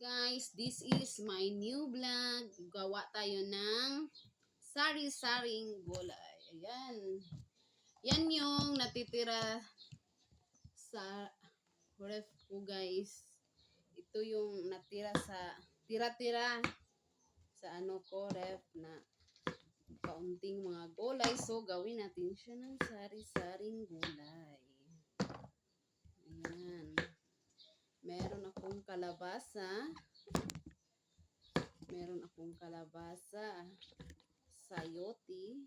guys, this is my new vlog. Gawa tayo ng sari-saring gulay. Ayan. Yan yung natitira sa ref ko guys. Ito yung natira sa tira-tira sa ano ko ref na kaunting mga gulay. So, gawin natin siya ng sari-saring gulay. Ayan. Meron akong kalabasa. Meron akong kalabasa. Sayote.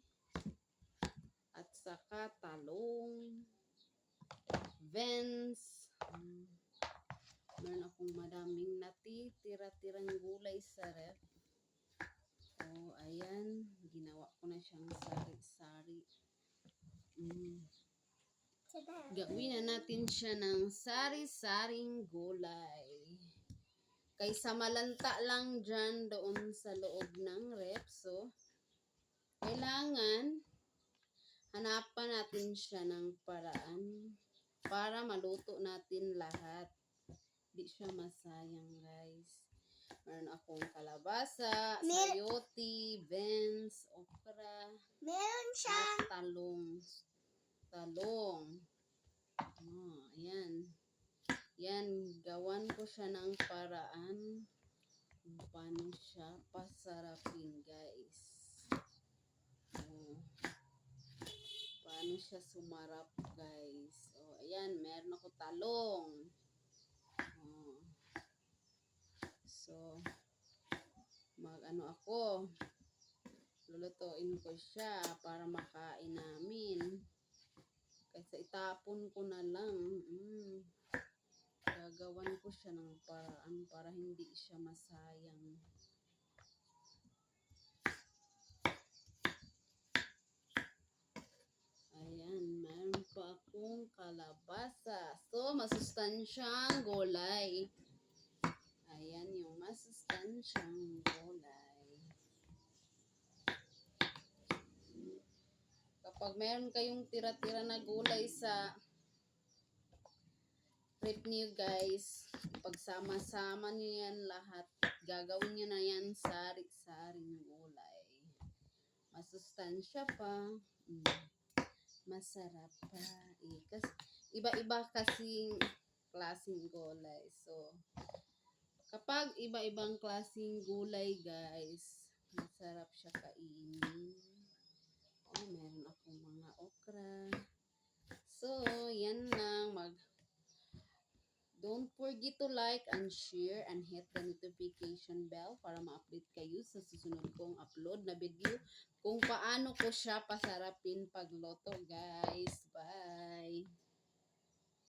At saka talong. Vents. Meron akong madaming natitira-tirang gulay sa ref. Oh, ayan. Ginawa ko na siyang sari-sari. Mm. Gawin na natin siya ng sari-saring gulay. Kaysa malanta lang dyan doon sa loob ng rep. So, kailangan hanapan natin siya ng paraan para maluto natin lahat. Di siya masayang guys. Meron akong kalabasa, Mer- sayote, beans, okra, Meron siya. at talong. Talong. Oh, ayan. Yan, gawan ko siya ng paraan paano siya pasarapin, guys. Oh. Paano siya sumarap, guys. Oh, ayan, meron ako talong. Oh. So, mag ano ako, lulutuin ko siya para makain namin. Kaysa itapon ko na lang. Mm. Siya ng paraan para hindi siya masayang. Ayan, meron pa akong kalabasa. So, masustansyang gulay. Ayan yung masustansyang gulay. Kapag meron kayong tira-tira na gulay sa rep niyo guys, pagsama-sama niyo yan lahat, gagawin niyo na yan sari-saring gulay. Masustansya pa. Mm. Masarap pa. Eh, kas, iba-iba kasing klaseng gulay. So, kapag iba-ibang klaseng gulay guys, masarap siya kainin. Oh, meron akong mga okra. So, yan lang. Mag Forget to like and share and hit the notification bell para ma-update kayo sa susunod kong upload na video kung paano ko siya pasarapin pagloto, guys. Bye!